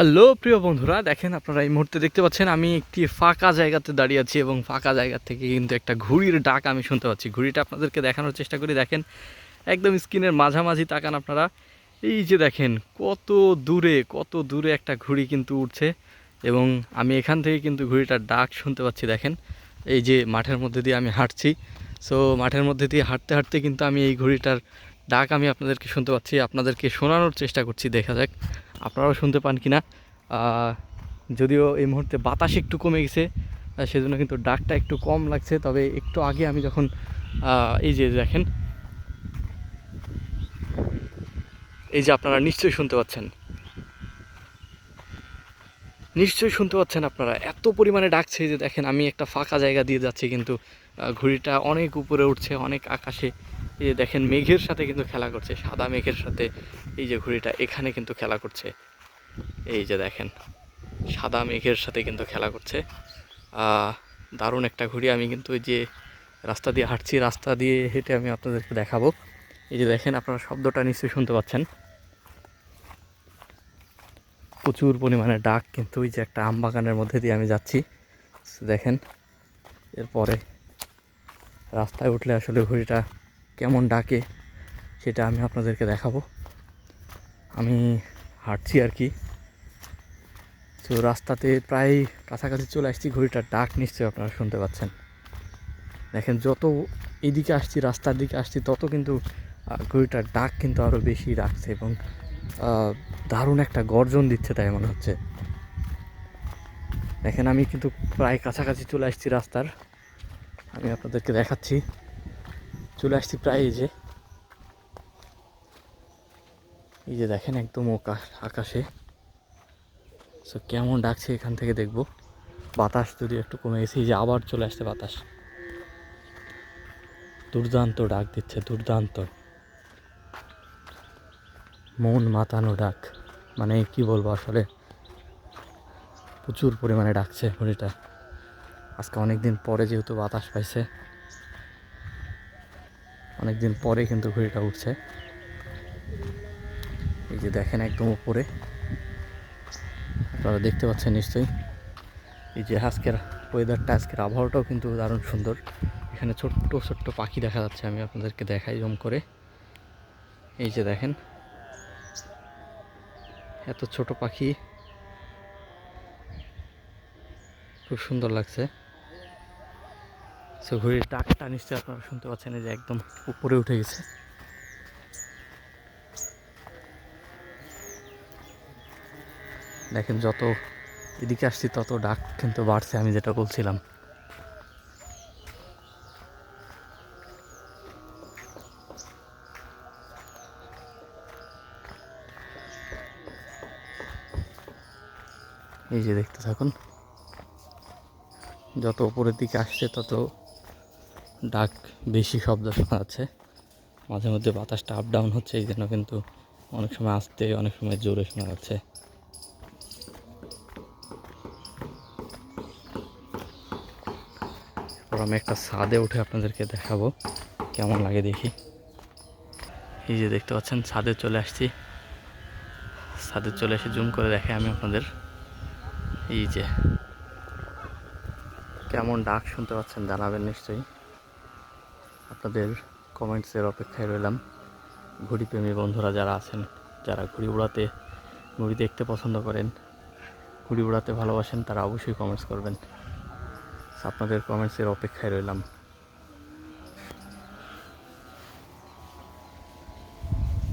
Hello, প্রিয় বন্ধুরা, দেখেন আপনারা এই মুহূর্তে দেখতে পাচ্ছেন, আমি একটি ফাঁকা জায়গাতে দাঁড়িয়ে আছি এবং ফাঁকা জায়গা থেকে কিন্তু একটা ঘুড়ির ডাক আমি শুনতে পাচ্ছি। ঘুড়িটা আপনাদেরকে দেখানোর চেষ্টা করি, দেখেন, একদম স্ক্রিনের মাঝামাঝি তাকান আপনারা। এই যে দেখেন, কত দূরে কত দূরে একটা ঘুড়ি কিন্তু উঠছে এবং আমি এখান থেকে কিন্তু ঘুড়িটার ডাক শুনতে পাচ্ছি, দেখেন। এই যে মাঠের মধ্যে দিয়ে আমি হাঁটছি। সো মাঠের মধ্যে দিয়ে হাঁটতে হাঁটতে কিন্তু আমি এই ঘুড়িটার ডাক আমি আপনাদেরকে শুনতে পাচ্ছি। আপনাদেরকে শোনানোর চেষ্টা করছি, দেখা যাক। আপনারাও শুনতে পান কিনা। আহ, যদিও এই মুহূর্তে বাতাস একটু কমে গেছে সেজন্য কিন্তু ডাকটা একটু কম লাগছে। তবে একটু আগে আমি যখন এই যে দেখেন এই যে আপনারা নিশ্চয়ই শুনতে পাচ্ছেন। নিশ্চয়ই শুনতে পাচ্ছেন আপনারা এত পরিমাণে ডাকছে যে দেখেন আমি একটা ফাঁকা জায়গা দিয়ে যাচ্ছি কিন্তু ঘুড়িটা অনেক উপরে উঠছে অনেক আকাশে। এই যে দেখেন মেঘের সাথে কিন্তু খেলা করছে, সাদা মেঘের সাথে এই যে ঘুড়িটা এখানে কিন্তু খেলা করছে। এই যে দেখেন, সাদা মেঘের সাথে কিন্তু খেলা করছে। দারুণ একটা ঘুড়ি। আমি কিন্তু ওই যে রাস্তা দিয়ে হাঁটছি, রাস্তা দিয়ে হেঁটে আমি আপনাদেরকে দেখাবো। এই যে দেখেন, আপনারা শব্দটা নিশ্চয়ই শুনতে পাচ্ছেন। প্রচুর পরিমাণে ডাক কিন্তু ওই যে একটা আম বাগানের মধ্যে দিয়ে আমি যাচ্ছি। দেখেন, এরপরে রাস্তায় উঠলে আসলে ঘুড়িটা কেমন ডাকে সেটা আমি আপনাদেরকে দেখাবো। আমি হাঁটছি আর কি। তো রাস্তাতে প্রায় কাছাকাছি চলে আসছি, ঘড়িটার ডাক নিশ্চয়ই আপনারা শুনতে পাচ্ছেন। দেখেন, যত এদিকে আসছি, রাস্তার দিকে আসছি, তত কিন্তু ঘড়িটার ডাক কিন্তু আরও বেশি রাখছে এবং দারুণ একটা গর্জন দিচ্ছে তাই মনে হচ্ছে। দেখেন, আমি কিন্তু প্রায় কাছাকাছি চলে আসছি রাস্তার। আমি আপনাদেরকে দেখাচ্ছি। চলে আসছি প্রায় এই যে। এই যে দেখেন একদম আকাশ আকাশে। সো কেমন ডাকছে এখান থেকে দেখব। বাতাস যদি একটু কমে গেছে, এই যে আবার চলে আসছে বাতাস। দুর্দান্ত ডাক দিচ্ছে, দুর্দান্ত। মন মাতানো ডাক। মানে কি বলব আসলে? প্রচুর পরিমাণে ডাকছে ঘড়িটা। আজকে অনেক দিন পরে যেহেতু বাতাস পাইছে অনেক দিন পরে কিন্তু ঘড়িটা উঠছে। এই যে দেখেন একদম উপরে। আপনারা দেখতে পাচ্ছেন নিশ্চয়ই। এই যে আজকের ওয়েদারটা আজকের আবহাওয়াটাও কিন্তু দারুণ সুন্দর। এখানে ছোট্ট ছোট্ট পাখি দেখা যাচ্ছে, আমি আপনাদেরকে দেখাই জম করে। এই যে দেখেন। এত ছোট পাখি। খুব সুন্দর লাগছে। সো ঘড়ির ডাকটা নিশ্চয়ই আপনারা শুনতে পাচ্ছেন যে একদম উপরে উঠে গেছে। দেখেন, যত এদিকে আসছি, তত ডাক কিন্তু বাড়ছে, আমি যেটা বলছিলাম। এই যে দেখতে থাকুন, যত উপরের দিকে আসছে, তত ডাক বেশি শব্দ শোনা যাচ্ছে মাঝে মধ্যে বাতাসটা আপ ডাউন হচ্ছে, এই জন্য কিন্তু অনেক সময় আসতে, অনেক সময় জোরে শোনা যাচ্ছে। এরপর আমি একটা ছাদে উঠে আপনাদেরকে দেখাবো, কেমন লাগে দেখি। এই যে দেখতে পাচ্ছেন, ছাদে চলে আসছি। ছাদে চলে এসে জুম করে দেখে আমি আপনাদের। এই যে, কেমন ডাক শুনতে পাচ্ছেন জানাবেন নিশ্চয়ই। আপনাদের কমেন্টসের অপেক্ষায় রইলাম। ঘুড়িপ্রেমী বন্ধুরা যারা আছেন, যারা ঘুড়ি উড়াতে ঘুড়ি দেখতে পছন্দ করেন, ঘুড়ি উড়াতে ভালোবাসেন, তারা অবশ্যই কমেন্টস করবেন। আপনাদের কমেন্টসের অপেক্ষায় রইলাম।